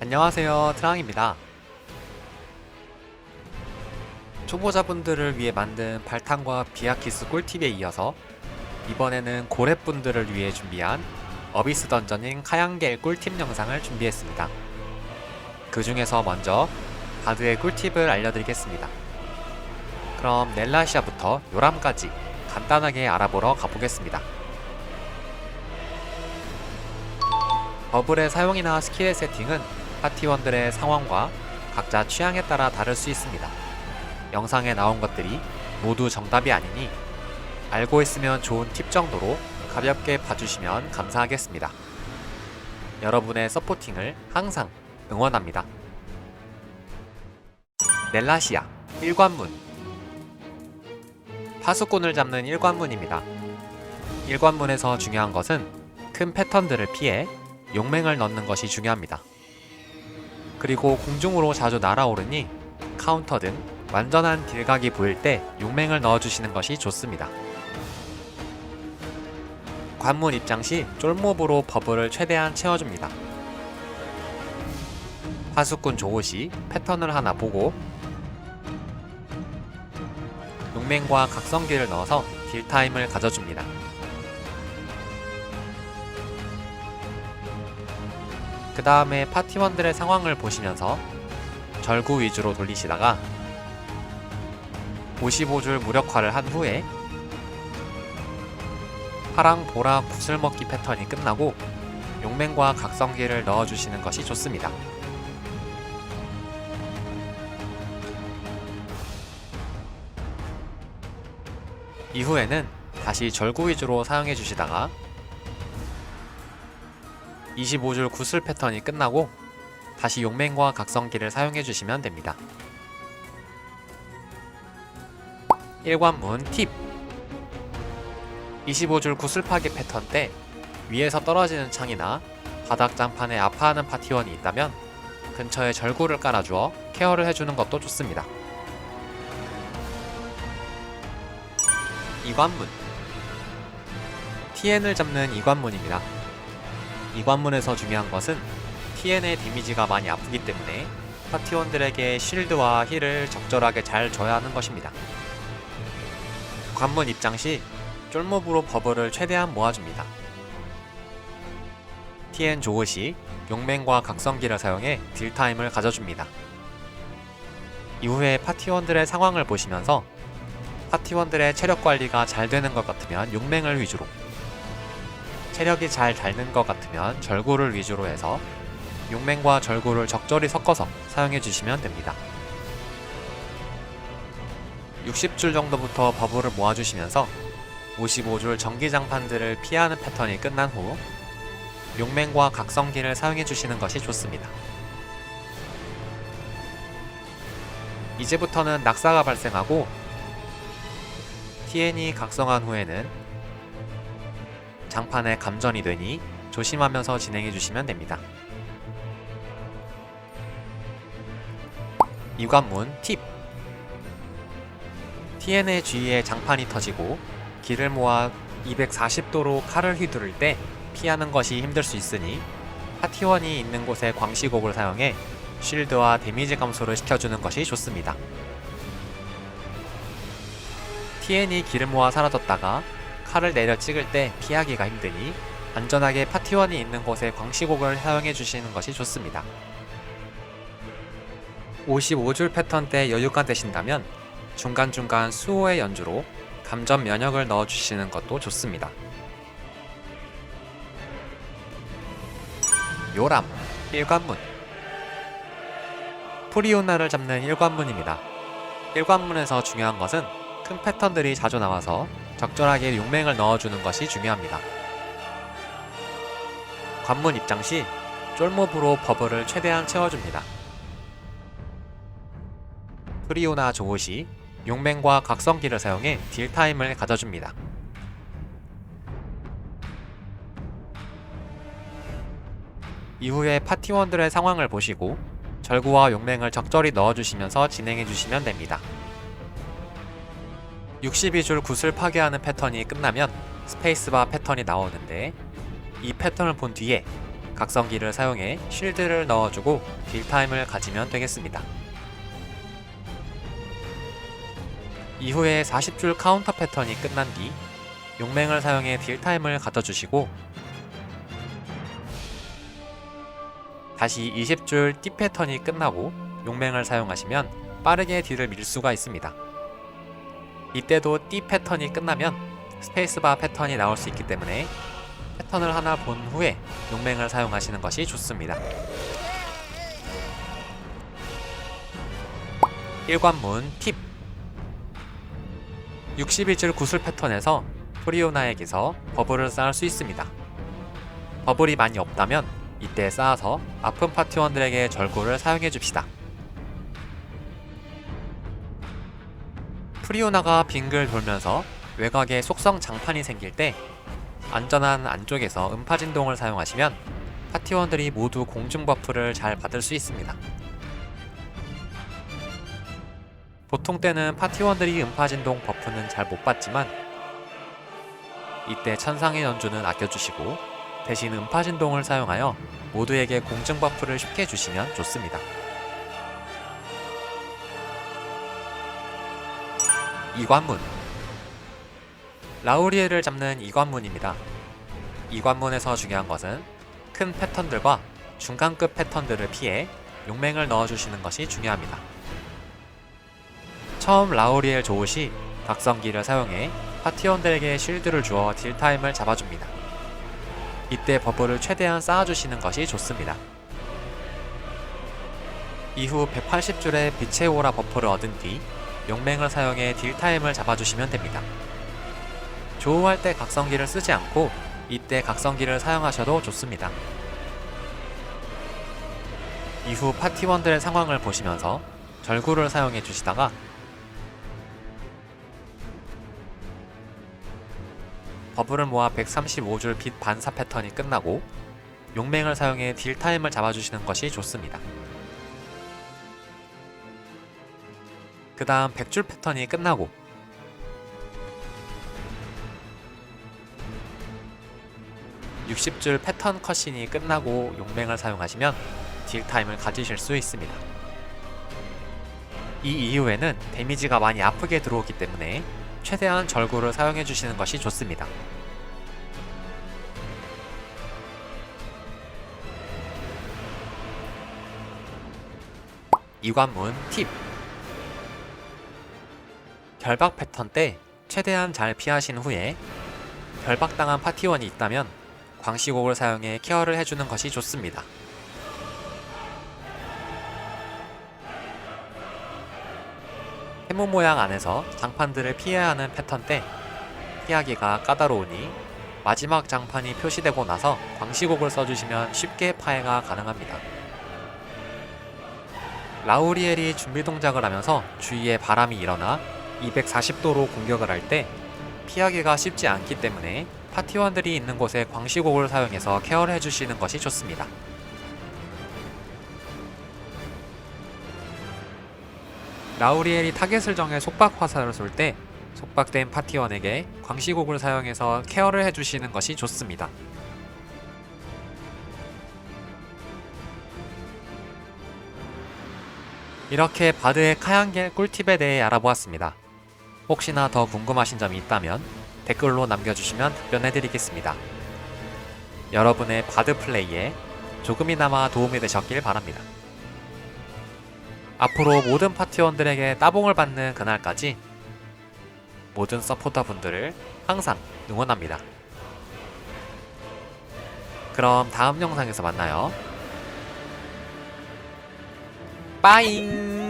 안녕하세요. 트랑입니다. 초보자분들을 위해 만든 발탄과 비아키스 꿀팁에 이어서 이번에는 고래분들을 위해 준비한 어비스 던전인 카양겔 꿀팁 영상을 준비했습니다. 그 중에서 먼저 바드의 꿀팁을 알려드리겠습니다. 그럼 넬라시아부터 요람까지 간단하게 알아보러 가보겠습니다. 버블의 사용이나 스킬의 세팅은 파티원들의 상황과 각자 취향에 따라 다를 수 있습니다. 영상에 나온 것들이 모두 정답이 아니니 알고 있으면 좋은 팁 정도로 가볍게 봐주시면 감사하겠습니다. 여러분의 서포팅을 항상 응원합니다. 넬라시아 1관문 파수꾼을 잡는 1관문입니다. 1관문에서 중요한 것은 큰 패턴들을 피해 용맹을 넣는 것이 중요합니다. 그리고 공중으로 자주 날아오르니 카운터 등 완전한 딜각이 보일 때 용맹을 넣어주시는 것이 좋습니다. 관문 입장 시 쫄몹으로 버블을 최대한 채워줍니다. 파수꾼 조호 시 패턴을 하나 보고 용맹과 각성기를 넣어서 딜타임을 가져줍니다. 그 다음에 파티원들의 상황을 보시면서 절구 위주로 돌리시다가 55줄 무력화를 한 후에 파랑 보라 구슬먹기 패턴이 끝나고 용맹과 각성기를 넣어주시는 것이 좋습니다. 이후에는 다시 절구 위주로 사용해 주시다가 25줄 구슬 패턴이 끝나고 다시 용맹과 각성기를 사용해 주시면 됩니다. 1관문 팁 25줄 구슬 파괴 패턴 때 위에서 떨어지는 창이나 바닥 장판에 아파하는 파티원이 있다면 근처에 절구를 깔아주어 케어를 해주는 것도 좋습니다. 2관문 TN을 잡는 2관문입니다. 이 관문에서 중요한 것은 TN의 데미지가 많이 아프기 때문에 파티원들에게 쉴드와 힐을 적절하게 잘 줘야 하는 것입니다. 관문 입장 시 쫄몹으로 버블을 최대한 모아줍니다. TN 조호 시 용맹과 각성기를 사용해 딜타임을 가져줍니다. 이후에 파티원들의 상황을 보시면서 파티원들의 체력 관리가 잘 되는 것 같으면 용맹을 위주로 체력이 잘 닳는 것 같으면 절구를 위주로 해서 용맹과 절구를 적절히 섞어서 사용해 주시면 됩니다. 60줄 정도부터 버블을 모아주시면서 55줄 전기장판들을 피하는 패턴이 끝난 후 용맹과 각성기를 사용해 주시는 것이 좋습니다. 이제부터는 낙사가 발생하고 TN이 각성한 후에는 장판에 감전이 되니 조심하면서 진행해 주시면 됩니다. 이관문 팁 TN의 주위에 장판이 터지고 길을 모아 240도로 칼을 휘두를 때 피하는 것이 힘들 수 있으니 파티원이 있는 곳에 광시곡을 사용해 쉴드와 데미지 감소를 시켜주는 것이 좋습니다. TN이 길을 모아 사라졌다가 칼을 내려 찍을 때 피하기가 힘드니 안전하게 파티원이 있는 곳에 광시곡을 사용해 주시는 것이 좋습니다. 55줄 패턴 때 여유가 되신다면 중간중간 수호의 연주로 감전 면역을 넣어 주시는 것도 좋습니다. 요람 1관문 프리오나를 잡는 1관문입니다. 1관문에서 중요한 것은 큰 패턴들이 자주 나와서 적절하게 용맹을 넣어주는 것이 중요합니다. 관문 입장 시 쫄몹으로 버블을 최대한 채워줍니다. 프리오나 조호 시 용맹과 각성기를 사용해 딜타임을 가져줍니다. 이후에 파티원들의 상황을 보시고 절구와 용맹을 적절히 넣어주시면서 진행해주시면 됩니다. 62줄 굿을 파괴하는 패턴이 끝나면 스페이스바 패턴이 나오는데 이 패턴을 본 뒤에 각성기를 사용해 쉴드를 넣어주고 딜타임을 가지면 되겠습니다. 이후에 40줄 카운터 패턴이 끝난 뒤 용맹을 사용해 딜타임을 가져주시고 다시 20줄 띠 패턴이 끝나고 용맹을 사용하시면 빠르게 딜을 밀 수가 있습니다. 이때도 띠 패턴이 끝나면 스페이스바 패턴이 나올 수 있기 때문에 패턴을 하나 본 후에 용맹을 사용하시는 것이 좋습니다. 일관문 팁 62줄 구슬 패턴에서 프리오나에게서 버블을 쌓을 수 있습니다. 버블이 많이 없다면 이때 쌓아서 아픈 파티원들에게 절구를 사용해 줍시다. 프리오나가 빙글 돌면서 외곽에 속성 장판이 생길 때 안전한 안쪽에서 음파 진동을 사용하시면 파티원들이 모두 공중 버프를 잘 받을 수 있습니다. 보통 때는 파티원들이 음파 진동 버프는 잘 못 받지만 이때 천상의 연주는 아껴주시고 대신 음파 진동을 사용하여 모두에게 공중 버프를 쉽게 주시면 좋습니다. 이관문 라우리엘을 잡는 이관문입니다. 이관문에서 중요한 것은 큰 패턴들과 중간급 패턴들을 피해 용맹을 넣어주시는 것이 중요합니다. 처음 라우리엘 조우시 각성기를 사용해 파티원들에게 쉴드를 주어 딜타임을 잡아줍니다. 이때 버블을 최대한 쌓아주시는 것이 좋습니다. 이후 180줄의 빛의 오라 버프를 얻은 뒤 용맹을 사용해 딜타임을 잡아주시면 됩니다. 조우할 때 각성기를 쓰지 않고 이때 각성기를 사용하셔도 좋습니다. 이후 파티원들의 상황을 보시면서 절구를 사용해 주시다가 버블을 모아 135줄 빛 반사 패턴이 끝나고 용맹을 사용해 딜타임을 잡아주시는 것이 좋습니다. 그 다음 100줄 패턴이 끝나고 (60줄) 패턴 컷신이 끝나고 용맹을 사용하시면 딜타임을 가지실 수 있습니다. 이 이후에는 데미지가 많이 아프게 들어오기 때문에 최대한 절구를 사용해 주시는 것이 좋습니다. 이관문 팁 결박 패턴 때 최대한 잘 피하신 후에 결박당한 파티원이 있다면 광시곡을 사용해 케어를 해주는 것이 좋습니다. 해무 모양 안에서 장판들을 피해야 하는 패턴 때 피하기가 까다로우니 마지막 장판이 표시되고 나서 광시곡을 써주시면 쉽게 파해가 가능합니다. 라우리엘이 준비 동작을 하면서 주위에 바람이 일어나 240도로 공격을 할 때 피하기가 쉽지 않기 때문에 파티원들이 있는 곳에 광시곡을 사용해서 케어를 해주시는 것이 좋습니다. 라우리엘이 타겟을 정해 속박 화살을 쏠 때 속박된 파티원에게 광시곡을 사용해서 케어를 해주시는 것이 좋습니다. 이렇게 바드의 카양겔 꿀팁에 대해 알아보았습니다. 혹시나 더 궁금하신 점이 있다면 댓글로 남겨주시면 답변해드리겠습니다. 여러분의 바드 플레이에 조금이나마 도움이 되셨길 바랍니다. 앞으로 모든 파티원들에게 따봉을 받는 그날까지 모든 서포터 분들을 항상 응원합니다. 그럼 다음 영상에서 만나요. 빠잉!